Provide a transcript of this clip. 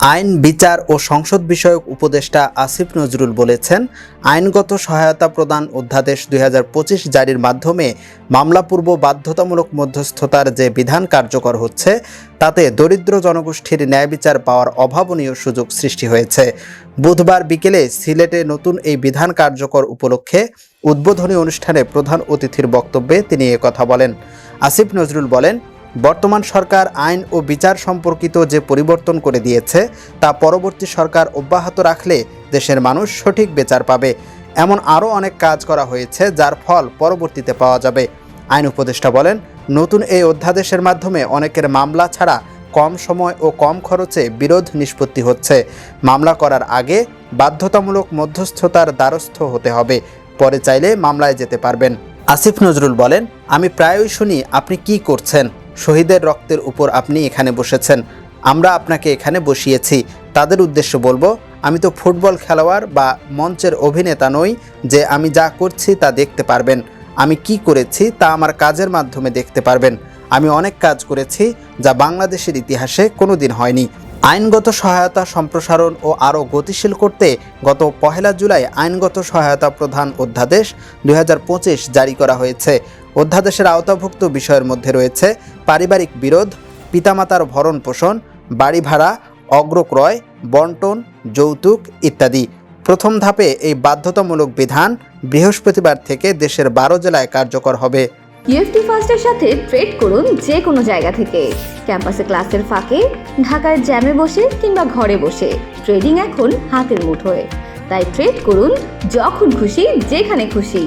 আইন, বিচার ও সংসদ বিষয়ক উপদেষ্টা আসিফ নজরুল বলেছেন, আইনগত সহায়তা প্রদান অধ্যাদেশ দুই হাজার পঁচিশ জারির মাধ্যমে মামলাপূর্ব বাধ্যতামূলক মধ্যস্থতার যে বিধান কার্যকর হচ্ছে, তাতে দরিদ্র জনগোষ্ঠীর ন্যায় বিচার পাওয়ার অভাবনীয় সুযোগ সৃষ্টি হয়েছে। বুধবার বিকেলে সিলেটে নতুন এই বিধান কার্যকর উপলক্ষে উদ্বোধনী অনুষ্ঠানে প্রধান অতিথির বক্তব্যে তিনি কথা বলেন। আসিফ নজরুল বলেন বর্তমান সরকার আইন ও বিচার সম্পর্কিত যে পরিবর্তন করে দিয়েছে, তা পরবর্তী সরকার অব্যাহত রাখলে দেশের মানুষ সঠিক বিচার পাবে। এমন আরও অনেক কাজ করা হয়েছে, যার ফল পরবর্তীতে পাওয়া যাবে। আইন উপদেষ্টা বলেন, নতুন এই অধ্যাদেশের মাধ্যমে অনেকের মামলা ছাড়া কম সময় ও কম খরচে বিরোধ নিষ্পত্তি হচ্ছে। মামলা করার আগে বাধ্যতামূলক মধ্যস্থতার দ্বারস্থ হতে হবে, পরে চাইলে মামলায় যেতে পারবেন। আসিফ নজরুল বলেন, আমি প্রায়ই শুনি, আপনি কি করছেন? শহীদের রক্তের উপর আপনি এখানে বসেছেন। আমরা আপনাকে এখানে বসিয়েছি। তাদের উদ্দেশ্য বলব, আমি তো ফুটবল খেলোয়াড় বা মঞ্চের অভিনেতা নই, যে আমি যা করছি তা দেখতে পারবেন। আমি কি করেছি তা আমার কাজের মাধ্যমে দেখতে পারবেন। আমি অনেক কাজ করেছি যা বাংলাদেশের ইতিহাসে কোনোদিন হয়নি। আইনগত সহায়তা সম্প্রসারণ ও আরও গতিশীল করতে গত পহেলা জুলাই আইনগত সহায়তা প্রধান অধ্যাদেশ দুই হাজার পঁচিশ জারি করা হয়েছে। অধ্যাদেশের আওতাভুক্ত বিষয়ের মধ্যে রয়েছে পারিবারিক বিরোধ, পিতামাতার ভরণ পোষণ বাড়ি ভাড়া অগ্রক্রয়, বন্টন, যৌতুক ইত্যাদি। প্রথম ধাপে এই বাধ্যতামূলক বিধান বৃহস্পতিবার থেকে দেশের বারো জেলায় কার্যকর হবে। ইউএফটি ফার্স্টের সাথে ট্রেড করুন যে কোনো জায়গা থেকে। ক্যাম্পাসে ক্লাসের ফাঁকে, ঢাকায় জ্যামে বসে কিংবা ঘরে বসে। ট্রেডিং এখন হাতের মুঠোয়। তাই ট্রেড করুন যখন খুশি, যেখানে খুশি।